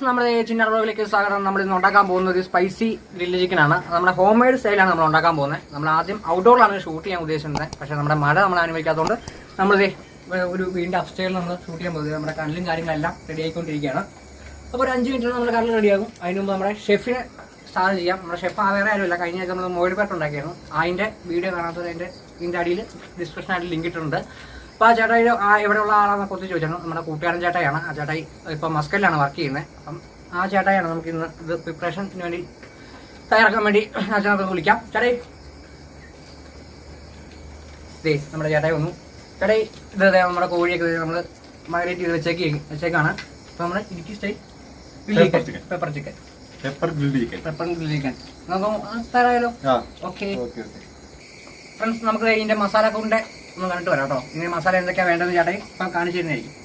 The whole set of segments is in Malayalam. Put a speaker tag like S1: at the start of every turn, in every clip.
S1: ഫ്രണ്ട്സ് നമ്മുടെ ചിന്ന റോവിലേക്ക് സ്വാഗതം. നമ്മൾ ഇന്ന് ഉണ്ടാക്കാൻ പോകുന്നത് സ്പൈസി ഗ്രില്ല് ചിക്കൻ ആണ്. നമ്മുടെ ഹോം മെയ്ഡ് സ്റ്റൈലാണ് നമ്മൾ ഉണ്ടാക്കാൻ പോകുന്നത്. നമ്മൾ ആദ്യം ഔട്ട്ഡോറിലാണ് ഷൂട്ട് ചെയ്യാൻ ഉദ്ദേശിക്കുന്നത് പക്ഷേ നമ്മുടെ മഴ നമ്മൾ അനുഭവിക്കാത്തതുകൊണ്ട് നമ്മൾ ഒരു വീണ്ടും അപ്സ്റ്റേയിൽ നമ്മൾ ഷൂട്ട് ചെയ്യാൻ പോകുന്നത്. നമ്മുടെ കണ്ണിലും കാര്യങ്ങളെല്ലാം റെഡി ആയിക്കൊണ്ടിരിക്കുകയാണ്. അപ്പോൾ ഒരു അഞ്ച് മിനിറ്റ് നമ്മുടെ കണ്ണിൽ റെഡിയാകും അതിന് മുമ്പ് നമ്മുടെ ഷെഫിനെ സ്റ്റാർട്ട് ചെയ്യാം. നമ്മുടെ ഷെഫ് ആ വേറെ ആരുമില്ല. കഴിഞ്ഞ ആഴ്ച നമ്മൾ മോഡിപ്പാട്ട് ഉണ്ടാക്കിയിരുന്നു അതിന്റെ വീഡിയോ കാണാത്തത് അതിന്റെ ഇതിന്റെ അടിയിൽ ഡിസ്ക്രിപ്ഷനായിട്ട് ലിങ്ക് ഇട്ടിട്ടുണ്ട്. അപ്പോൾ ആ ചേട്ടായി ആ ഇവിടെയുള്ള ആളാണെന്നൊക്കെ ഒത്തിരി ചോദിച്ചാണ് നമ്മുടെ കൂട്ടുകാരൻ ചേട്ടായാണ് ആ ചേട്ടായി ഇപ്പോൾ മസ്കലിലാണ് വർക്ക് ചെയ്യുന്നത് അപ്പം ആ ചേട്ടായാണ് നമുക്ക് ഇന്ന് ഇത് പ്രിപ്പറേഷന് വേണ്ടി തയ്യാറാക്കാൻ വേണ്ടി ആ ചേട്ടനെ വിളിക്കാം. ചേട്ടായി. ദേ നമ്മുടെ ചേട്ടായി വന്നു. ചേട്ടായി ഇത് നമ്മുടെ കോഴിയൊക്കെ നമ്മൾ മൈഗ്രേറ്റ് ചെയ്ത് വെച്ചേക്ക് വെച്ചേക്കാണ്. അപ്പോൾ നമ്മുടെ Idukki style. Pepper chicken
S2: pepper chicken
S1: pepper grill chicken നമുക്ക് തരാമല്ലോ
S2: ആ.
S1: ഓക്കെ ഫ്രണ്ട്സ് നമുക്ക് ഇതിന്റെ മസാല കൊണ്ട് ഒന്ന് കണ്ടിട്ട് വരാം കേട്ടോ. ഇനി മസാല എന്തൊക്കെയാണ് വേണ്ടതെന്ന് ചേട്ടായി ഇപ്പം കാണിച്ചു തരുന്നതായിരിക്കും.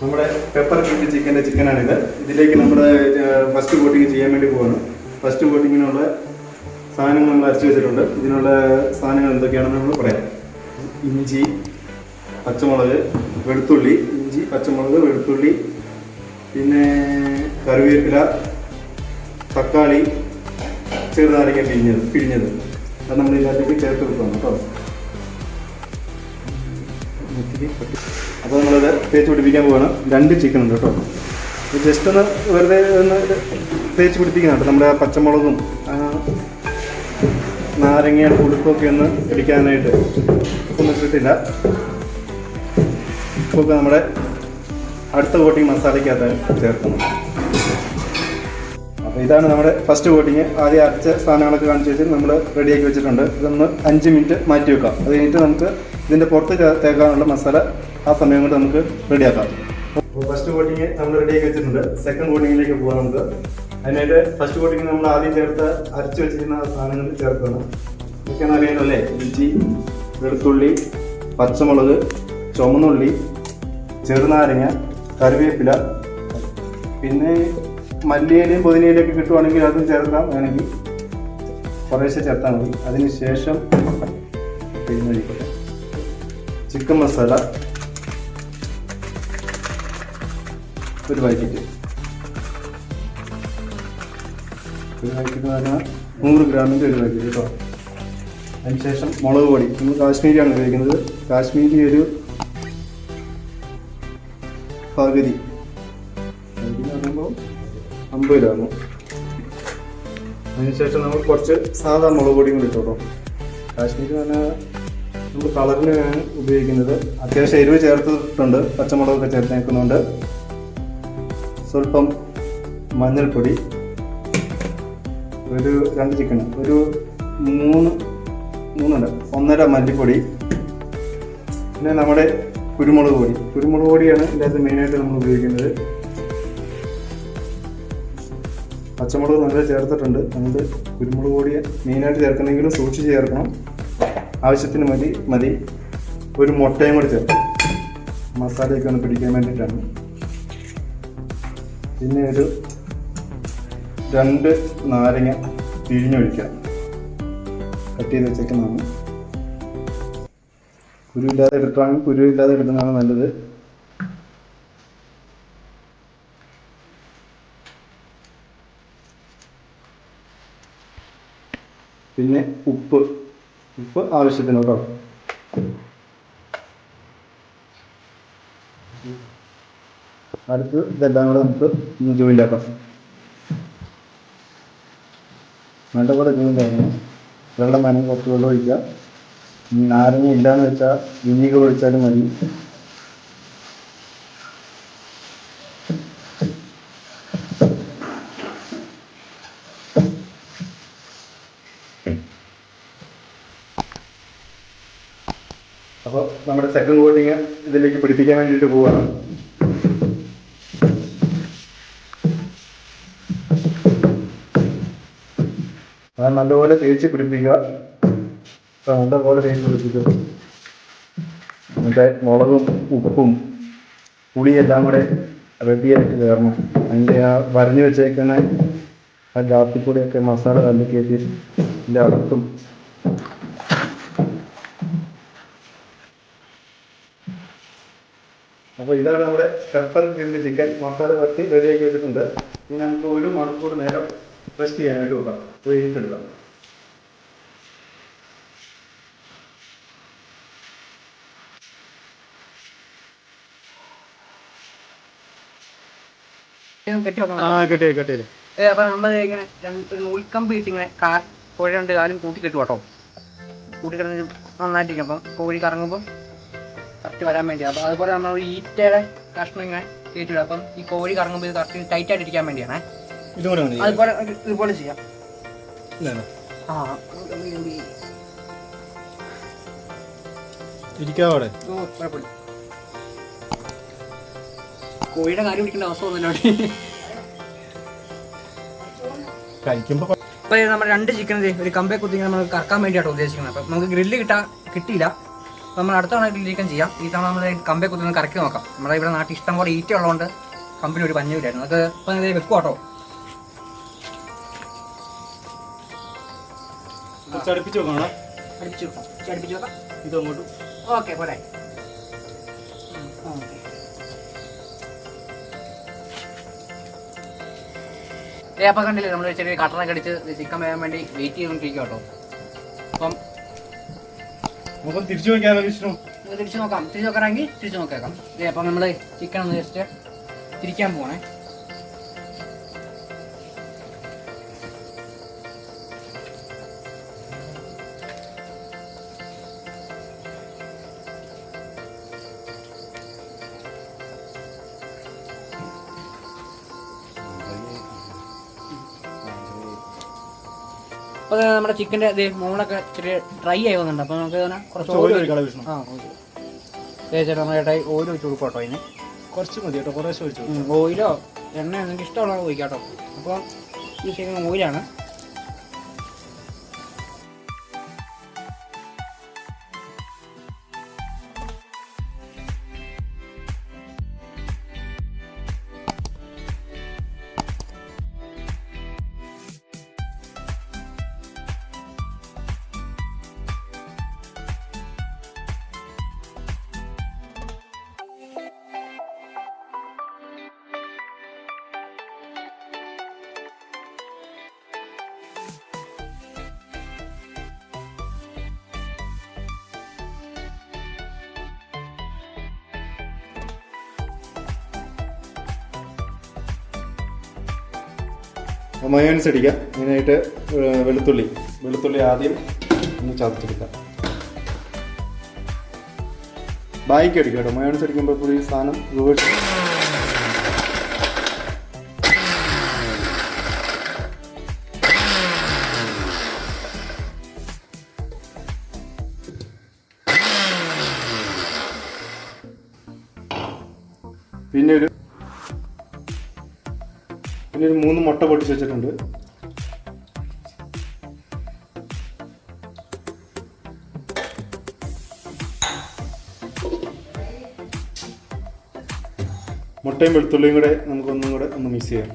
S2: നമ്മുടെ പെപ്പർ ഗ്രിൽഡ് ചിക്കന്റെ ചിക്കനാണിത് ഇതിലേക്ക് നമ്മുടെ ഫസ്റ്റ് കോട്ടിങ് ചെയ്യാൻ വേണ്ടി പോവാണ്. ഫസ്റ്റ് കോട്ടിങ്ങിനുള്ള സാധനങ്ങൾ നമ്മൾ അരച്ചു വെച്ചിട്ടുണ്ട്. ഇതിനുള്ള സാധനങ്ങൾ എന്തൊക്കെയാണെന്ന് നമ്മൾ പറയാം. ഇഞ്ചി പച്ചമുളക് വെളുത്തുള്ളി ഇഞ്ചി പച്ചമുളക് വെളുത്തുള്ളി പിന്നെ കറിവേപ്പില തക്കാളി ചെറുനാരങ്ങ പിഴിഞ്ഞത് പിഴിഞ്ഞത്. അത് നമ്മൾ ഇതിനകത്തേക്ക് ചേർത്ത് കൊടുക്കണം കേട്ടോ. അപ്പോൾ നമ്മളത് തേച്ച് പിടിപ്പിക്കാൻ പോകണം രണ്ട് ചിക്കൻ ഉണ്ട് കേട്ടോ. ജസ്റ്റ് ഒന്ന് വെറുതെ ഒന്ന് തേച്ച് പിടിപ്പിക്കുന്നുണ്ട് നമ്മുടെ പച്ചമുളകും നാരങ്ങയുടെ പുളിപ്പൊക്കെ ഒന്ന് പിടിക്കാനായിട്ട് ഒന്നും ഇട്ടിട്ടില്ല. ഉപ്പൊക്കെ നമ്മുടെ അടുത്ത കോട്ടിങ് മസാലയ്ക്കകത്ത് ചേർക്കണം അപ്പോൾ ഇതാണ് നമ്മുടെ ഫസ്റ്റ് കോട്ടിങ് ആദ്യം അരച്ച സാധനങ്ങളൊക്കെ കാണിച്ച് വെച്ചിട്ട് നമ്മൾ റെഡിയാക്കി വെച്ചിട്ടുണ്ട്. ഇതൊന്ന് അഞ്ച് മിനിറ്റ് മാറ്റി വെക്കാം. അത് കഴിഞ്ഞിട്ട് നമുക്ക് ഇതിന്റെ പുറത്ത് തേക്കാനുള്ള മസാല ആ സമയം കൊണ്ട് നമുക്ക് റെഡിയാക്കാം. ഫസ്റ്റ് കോട്ടിങ് നമ്മൾ റെഡിയാക്കി വെച്ചിട്ടുണ്ട്. സെക്കൻഡ് കോട്ടിങ്ങിലേക്ക് പോകാം നമുക്ക്. അതിനായിട്ട് ഫസ്റ്റ് കോട്ടിങ് നമ്മൾ ആദ്യം ചേർത്ത് അരച്ച് വെച്ചിരിക്കുന്ന സാധനങ്ങൾ ചേർക്കണം. ഇതൊക്കെയാണ് അറിയാലോ അല്ലേ? ഇഞ്ചി വെളുത്തുള്ളി പച്ചമുളക് ചുമന്നുള്ളി ചെറുനാരങ്ങ കറിവേപ്പില. പിന്നെ മല്ലിയിലയും പുതിനയിലയും ഒക്കെ കിട്ടുവാണെങ്കിൽ അതും ചേർക്കാം. വേണമെങ്കിൽ കുറേശ്ശെ ചേർത്താൽ മതി. അതിന് ശേഷം പിന്നെ ചിക്കൻ മസാല ഒരു പാക്കറ്റ് ഒരു പാക്കറ്റ് എന്ന് പറഞ്ഞാൽ നൂറ് ഗ്രാമിന്റെ ഒരു പാക്കറ്റ് കേട്ടോ. അതിനുശേഷം മുളക് പൊടി. നമ്മൾ കാശ്മീരിയാണ് ഉപയോഗിക്കുന്നത്. കാശ്മീരി ഒരു പകുതി. അമ്പത് ഗ്രാം അതിനുശേഷം നമ്മൾ കുറച്ച് സാധാ മുളക് പൊടിയും കൂടി ഇട്ടോട്ടോ കാശ്മീരി എന്ന് പറഞ്ഞാൽ നമ്മൾ ഞാൻ ഉപയോഗിക്കുന്നത് അത്യാവശ്യം എരിവ് ചേർത്തിട്ടുണ്ട് പച്ചമുളകൊക്കെ ചേർത്തേക്കുന്നുണ്ട് സ്വല്പം മഞ്ഞൾപ്പൊടി ഒരു രണ്ട് ചിക്കൻ ഒരു മൂന്ന് മൂന്നുണ്ട്. ഒന്നര മല്ലിപ്പൊടി പിന്നെ നമ്മുടെ കുരുമുളക് പൊടി. കുരുമുളക് പൊടിയാണ് ഇതിനകത്ത് മെയിനായിട്ട് നമ്മൾ ഉപയോഗിക്കുന്നത്. പച്ചമുളക് നല്ല ചേർത്തിട്ടുണ്ട്. അതുകൊണ്ട് കുരുമുളക് പൊടി മെയിനായിട്ട് ചേർക്കണമെങ്കിലും സൂക്ഷിച്ച് ചേർക്കണം. ആവശ്യത്തിന് മതി മതി. ഒരു മുട്ടയും കൂടി ചേർത്ത് മസാലയൊക്കെ ഒന്ന് പിടിക്കാൻ വേണ്ടിയിട്ടാണ്. പിന്നെ ഒരു രണ്ട് നാരങ്ങ പിഴിഞ്ഞൊഴിക്കാം കട്ട് ചെയ്ത് വെച്ചേക്കുന്നതാണ്. കുരു ഇല്ലാതെ എടുക്കുകയാണെങ്കിൽ കുരു ഇല്ലാതെ എടുക്കുന്നതാണ് നല്ലത്. പിന്നെ ഉപ്പ്. ഉപ്പ് ആവശ്യത്തിന് കേട്ടോ അടുത്ത് ഇതെല്ലാം കൂടെ നമുക്ക് ജോയിന്റ് നല്ല കൂടെ ജോയിന്റ് കഴിഞ്ഞു വെള്ളം വേണമെങ്കിൽ കുറച്ച് വെള്ളം ഒഴിക്കുക നാരങ്ങ ഇല്ലാന്ന് വെച്ചാൽ വിനീഗർ ഒഴിച്ചാലും മതി അപ്പോൾ നമ്മുടെ സെക്കൻഡ് കോട്ടിങ് ഇതിലേക്ക് പിടിപ്പിക്കാൻ വേണ്ടിയിട്ട് പോവാണ് അത് നല്ലപോലെ തേച്ച് പിടിപ്പിക്കുക. നല്ലപോലെ തേച്ച് പിടിപ്പിക്കുക എന്നിട്ട് മുളകും ഉപ്പും പുളിയെല്ലാം കൂടെ റെഡിയായിട്ട് കയറണം. അതിന്റെ ആ വരഞ്ഞു വെച്ചേക്കുന്ന ആ ജാത്തിപ്പൊടിയൊക്കെ മസാല തല്ലി കയറ്റി അകത്തും അപ്പോൾ ഇതാണ് നമ്മുടെ പെപ്പർ ഗ്രിൽഡ് ചിക്കൻ മസാല പത്തി റെഡിയാക്കി വെച്ചിട്ടുണ്ട്. ഇനി നമുക്ക് ഒരു മണിക്കൂർ നേരം റെസ്റ്റ് ചെയ്യാനായിട്ട് വെക്കാം.
S1: ഏ, അപ്പൊ നമ്മൾ ഇങ്ങനെ രണ്ട് ഒരു നൂൽക്കമ്പ് ഇട്ട് ഇങ്ങനെ കാ കോഴി രണ്ട് കാലും കൂട്ടി കെട്ടും കേട്ടോ കൂട്ടി കിടന്ന് നന്നായിട്ടിരിക്കും. അപ്പം കോഴി കറങ്ങുമ്പോൾ കറക്റ്റ് വരാൻ വേണ്ടി അപ്പോൾ അതുപോലെ നമ്മൾ ഈറ്റയുടെ കഷ്ണം ഇങ്ങനെ കയറ്റിവിടും അപ്പം ഈ കോഴി കറങ്ങുമ്പോൾ ഇത് കറക്റ്റ് ടൈറ്റ് ആയിട്ട് ഇരിക്കാൻ വേണ്ടിയാണേ. അതുപോലെ ഇതുപോലെ ചെയ്യാം. ആ
S2: ഇരിക്കാവടെ
S1: ഓ, കുഴപ്പമില്ല. കോഴിയുടെ കാര്യം പിടിക്കേണ്ട അവസ്ഥ ഒന്നുമില്ല
S2: കഴിക്കുമ്പോൾ
S1: നമ്മൾ രണ്ട് ചിക്കൻ ഒരു കമ്പേ കുത്തി നമ്മൾ കറക്കാൻ വേണ്ടിയിട്ടാണ് ഉദ്ദേശിക്കുന്നത്. അപ്പം നമുക്ക് ഗ്രില്ല് കിട്ടാ കിട്ടിയില്ല. നമ്മൾ അടുത്ത തവണ ചിക്കൻ ചെയ്യാം. ഈ തവണ നമ്മൾ കമ്പേ കുത്തി ഒന്ന് കറക്കി നോക്കാം. നമ്മുടെ ഇവിടെ നാട്ടിൽ ഇഷ്ടം പോലെ ഈറ്റ ഉള്ളതുകൊണ്ട് കമ്പനി ഒരു പഞ്ഞൂരായിരുന്നു അത് ഇപ്പം വെക്കുക വെക്കും കേട്ടോ
S2: വെക്കണം?
S1: അടുപ്പിച്ച് വെക്കാം. വെക്കാം.
S2: ഇത് അങ്ങോട്ട്.
S1: ഓക്കെ പോരെ. ഓക്കെ. ഏ അപ്പം കണ്ടില്ലേ നമ്മൾ ചെറിയ കട്ടറൊക്കെ അടിച്ച് ചിക്കൻ വേകാൻ വേണ്ടി വെയിറ്റ് ചെയ്തുകൊണ്ടിരിക്കുക കേട്ടോ അപ്പം
S2: നമുക്ക് തിരിച്ചു നോക്കിയാലോ വിഷ്ണു?
S1: തിരിച്ചു നോക്കാം. തിരിച്ചു നോക്കാറെങ്കിൽ തിരിച്ചു നോക്കാം അതെ അപ്പം നമ്മൾ ചിക്കൻ ഒന്ന് ജസ്റ്റ് തിരിക്കാൻ പോകണേ അപ്പോൾ നമ്മുടെ ചിക്കന്റെ ഇത് മുകളൊക്കെ ചെറിയ ഡ്രൈ ആയി വന്നിട്ടുണ്ട്. അപ്പോൾ നമുക്ക് ഇതിനെ കുറച്ച്
S2: ഓയിൽ ഒഴിക്കണം
S1: ആ ചേട്ടാ നമ്മൾ ഓയിൽ ഒഴിച്ച് കൊടുക്കും കേട്ടോ ഇതിന്
S2: കുറച്ച് മതി കേട്ടോ കുറേശ്ശെ ഒഴിച്ചു
S1: ഓയിലോ എണ്ണ നിങ്ങൾക്ക് ഇഷ്ടമുള്ള ഒഴിക്കാം കേട്ടോ. അപ്പോൾ ഈ ചെയ്യുന്ന ഓയിലാണ്.
S2: മയോൻസ് അടിക്കാം. അതിനായിട്ട് വെളുത്തുള്ളി. വെളുത്തുള്ളി ആദ്യം ഒന്ന് ചതച്ചെടുക്കാം. ബായിക്ക് അടിക്കാം കേട്ടോ. മയോൻസ് അടിക്കുമ്പോൾ പുതിയ സാധനം റിവേഴ്സ് പിന്നെ ഒരു പിന്നെ ഒരു മൂന്ന് മുട്ട പൊട്ടിച്ച് വെച്ചിട്ടുണ്ട്. മുട്ടയും വെളുത്തുള്ളിയും കൂടെ നമുക്കൊന്നും കൂടെ ഒന്ന് മിക്സ് ചെയ്യാം.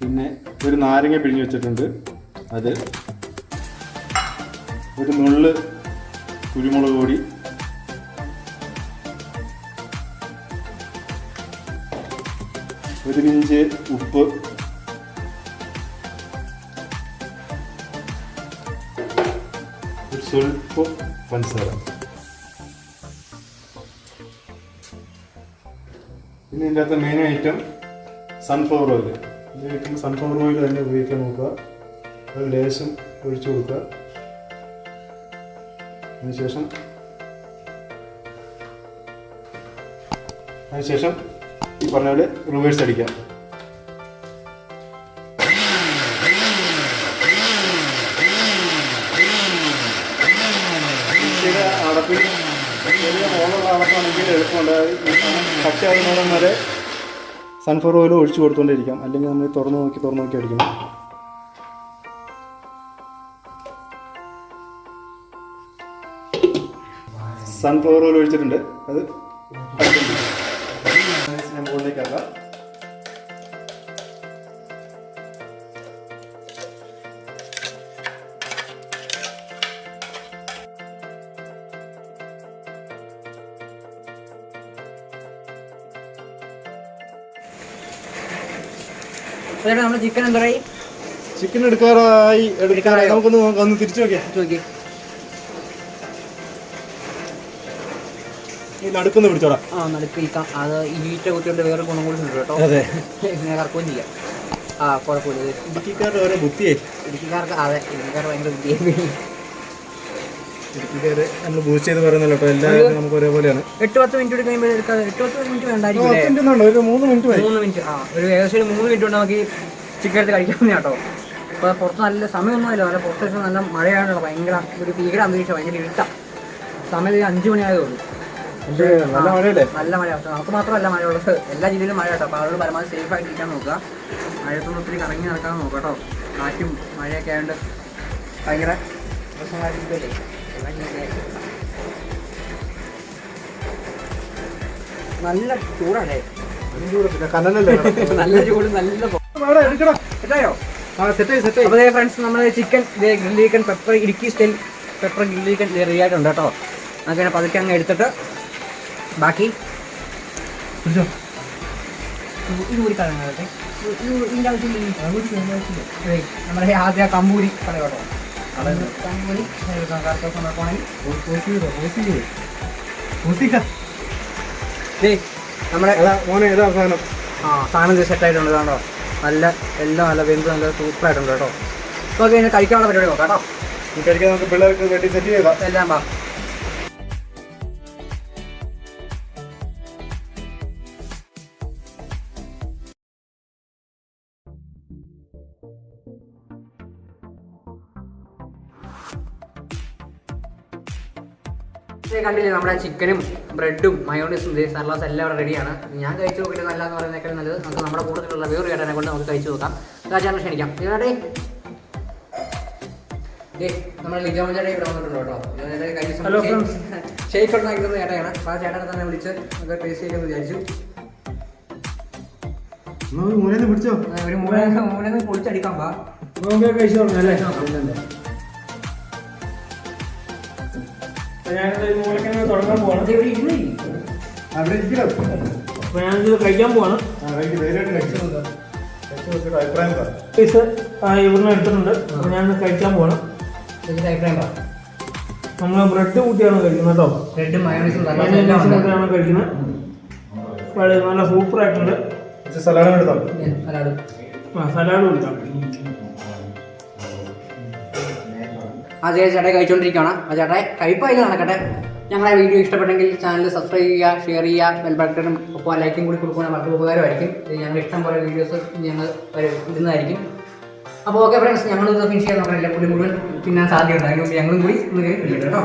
S2: പിന്നെ ഒരു നാരങ്ങ പിഴിഞ്ഞ് വെച്ചിട്ടുണ്ട്. അത് ഒരു നുള്ള് കുരുമുളക് പൊടി പിഞ്ച് ഉപ്പ്. സ്വല്പം പഞ്ചസാര. പിന്നെ ഇതിന്റെ അകത്ത് മെയിൻ ഐറ്റം സൺഫ്ലവർ ഓയിൽ ഇതിലേക്ക് സൺഫ്ലവർ ഓയിൽ തന്നെ ഉപയോഗിക്കാൻ നോക്കുക. അത് ലേശം ഒഴിച്ചു കൊടുക്കുക. അതിനുശേഷം അതിനുശേഷം ഈ പറഞ്ഞ പോലെ റിവേഴ്സ് അടിക്കാം വരെ സൺഫ്ലവർ ഓയിൽ ഒഴിച്ചു കൊടുത്തുകൊണ്ടിരിക്കാം അല്ലെങ്കിൽ നമ്മൾ തുറന്നു നോക്കി തുറന്നു നോക്കി അടിക്കണം സൺഫ്ലവർ ഓയിൽ ഒഴിച്ചിട്ടുണ്ട്. അത്
S1: കളിയാക്കണ്ട നമ്മൾ ചിക്കൻ എന്താ
S2: ചിക്കൻ എടുക്കാറായി എടുക്കാറായി. നമുക്കൊന്ന് ഒന്ന് തിരിച്ചു നോക്കിയാ.
S1: നോക്കിയാ
S2: ഈ നടുക്കൊന്ന് പിടിച്ചോടാ.
S1: ആ അത് ഈ വീറ്റ കുത്തിയോണ്ട് വേറെ ഗുണം കൂടി ഉണ്ട് കേട്ടോ.
S2: അതെ.
S1: ഇങ്ങനെ കറക്കുകയും ചെയ്യാം. ആ കുഴപ്പമില്ല.
S2: ഇടുക്കിക്കാരുടെ ഓരോ ബുദ്ധിയേ.
S1: ഇടുക്കിക്കാർക്ക് അതെ ഇടുക്കിക്കാർ ഭയങ്കര ബുദ്ധിയായി.
S2: ഇടുക്കിക്കാര് നമ്മൾ ബൂസ്റ്റ് ചെയ്ത് പറയുന്നല്ലോ കേട്ടോ? എല്ലാവരും നമുക്ക് ഒരേപോലെയാണ്.
S1: എട്ട് പത്ത് മിനിറ്റ് എടുക്കുമ്പോൾ എടുക്കാതെ എട്ട് പത്ത് മിനിറ്റ് വേണ്ടായിരിക്കും
S2: ഒരു മൂന്ന് മിനിറ്റ് മതി.
S1: മൂന്ന് മിനിറ്റ് ആ ഒരു ഏകദേശം ഒരു മൂന്ന് മിനിറ്റ് കൊണ്ട് നമുക്ക് ഈ ചിക്കൻ എടുത്ത് കഴിക്കാവുന്ന കേട്ടോ. ഇപ്പോൾ പുറത്ത് നല്ല സമയമൊന്നുമില്ല. പുറത്ത് നല്ല മഴയാണല്ലോ. ഭയങ്കര ഒരു ഭീകര അന്തരീക്ഷം ഭയങ്കര ഇരുട്ട. സമയം ഒരു അഞ്ച് മണിയായതേ ഉള്ളൂ.
S2: നല്ല മഴയല്ലേ?
S1: നല്ല മഴ നമുക്ക് മാത്രമല്ല മഴയുള്ളത്. എല്ലാ ജില്ലയിലും മഴ കേട്ടോ. അപ്പോൾ അതുകൊണ്ട് പരമാവധി സേഫ് ആയിട്ട് ഇരിക്കാൻ നോക്കുക. മഴയത്തൊന്നും ഒത്തിരി കറങ്ങി നടക്കാൻ നോക്കുക കേട്ടോ. കാറ്റും മഴയൊക്കെ ആയതുകൊണ്ട് ഭയങ്കര പ്രശ്നമായിരിക്കുമല്ലേ. നല്ല ചൂടാണേ. നല്ല ചൂട്. നല്ല സെറ്റായോ അപ്പോൾ ഫ്രണ്ട്സ് നമ്മൾ chicken ഗ്രില്ലി chicken pepper Idukki style pepper grill chicken ready ആയിട്ടുണ്ട് കേട്ടോ. അങ്ങനെ പതുക്കെ അങ്ങ് എടുത്തിട്ട് ബാക്കി?
S2: പിടിച്ചോ
S1: ഇത് കൂടി കളയാനാകട്ടെ ഇതിന്റെ ആവശ്യമില്ല അതെ നമ്മുടെ ആദ്യ കമ്പൂരി കളയ കേട്ടോ കമ്പൂരി എടുക്കാം കറുത്ത നോക്കുവാണെങ്കിൽ ദേ നമ്മുടെ
S2: മോനെ ഏതാ അവസാനം
S1: ആ സാധനം കേട്ടോ നല്ല എല്ലാം നല്ല വെന്ത് നല്ല സൂപ്പർ ആയിട്ടുണ്ട് കേട്ടോ. ഇപ്പോൾ കഴിക്കാനുള്ള പരിപാടി നോക്കാം കേട്ടോ.
S2: കഴിക്കാൻ നമുക്ക് പിള്ളേർക്ക് വേണ്ടി സെറ്റ് ചെയ്താ
S1: എല്ലാം വാ. കണ്ടില്ലേ നമ്മുടെ ചിക്കനും ബ്രെഡും മയോണീസും സർലാസ് എല്ലാം ഇവിടെ റെഡിയാണ് ഞാൻ കഴിച്ചു നോക്കിയിട്ട് നല്ലതെന്ന് എന്ന് പറയുന്നേക്കാൾ നല്ലത് നമുക്ക് നമ്മുടെ കൂട്ടത്തിലുള്ള വേറൊരു ചേട്ടനെ കൊണ്ട് നമുക്ക് കഴിച്ചു നോക്കാം. ചേട്ടനെ ക്ഷണിക്കാം. ചേട്ടേ ദേ, നമ്മുടെ ലിജോമ ചേട്ടൻ ഇവിടെ വന്നിട്ടുണ്ട് കേട്ടോ. ഷേക്ക് ഉണ്ടാക്കുന്നത് ചേട്ടനാണ്. അപ്പോൾ ആ ചേട്ടനെ തന്നെ വിളിച്ച് നമുക്ക് ടേസ്റ്റ് ചെയ്യാമെന്ന് വിചാരിച്ചു.
S2: മൂലന്ന് പിടിച്ചോ?
S1: ഒരു മൂലന്ന് പൊളിച്ചടിക്കാൻ പാ
S3: കഴിച്ചു കഴിച്ചു തുടങ്ങല്ലേ ഞാനിത് തുടങ്ങാൻ പോവാണ്.
S1: അത് ഇവിടെ ഇരുന്ന്
S2: അവിടെ ഇരിക്കണം?
S3: അപ്പൊ ഞാനിത് കഴിക്കാൻ പോവാണ്. പീസ് ഇവിടുന്ന് എടുത്തിട്ടുണ്ട്. അപ്പൊ കഴിക്കാൻ പോവാണ്.
S1: ഇതിന്റെ അഭിപ്രായം പറ.
S3: നമ്മൾ ബ്രെഡ് കൂട്ടിയാണ് കഴിക്കുന്നത് കേട്ടോ.
S1: ബ്രെഡ് മയോണീസും
S3: കഴിക്കുന്നത്. നല്ല സൂപ്പർ ആയിട്ടുണ്ട്
S2: സലാഡ് എടുത്തോ?
S1: സലാഡ്.
S3: ആ സലാഡ്
S1: ആ ചേട്ടൻ ചേട്ടായി കഴിച്ചുകൊണ്ടിരിക്കുകയാണ് ആ ചേട്ടായി കഴിപ്പായില്ല നടക്കട്ടെ. ഞങ്ങളെ വീഡിയോ ഇഷ്ടപ്പെട്ടെങ്കിൽ ചാനൽ സബ്സ്ക്രൈബ് ചെയ്യുക ഷെയർ ചെയ്യുക ബെൽ ബട്ടണും ഒപ്പം ലൈക്കും കൂടി കൊടുക്കുന്ന വളരെ ഉപകാരമായിരിക്കും. ഞങ്ങൾ ഇഷ്ടം പോലെ വീഡിയോസ് ഞങ്ങൾ ഇടുന്നതായിരിക്കും. അപ്പോൾ ഓക്കെ ഫ്രണ്ട്സ് ഞങ്ങൾ ഫിനിഷ് ചെയ്യാൻ നോക്കാം എല്ലാം കൂടി മുഴുവൻ തിന്നാൻ സാധ്യതയുണ്ട്. അതിന് ഞങ്ങളും കൂടി കേട്ടോ.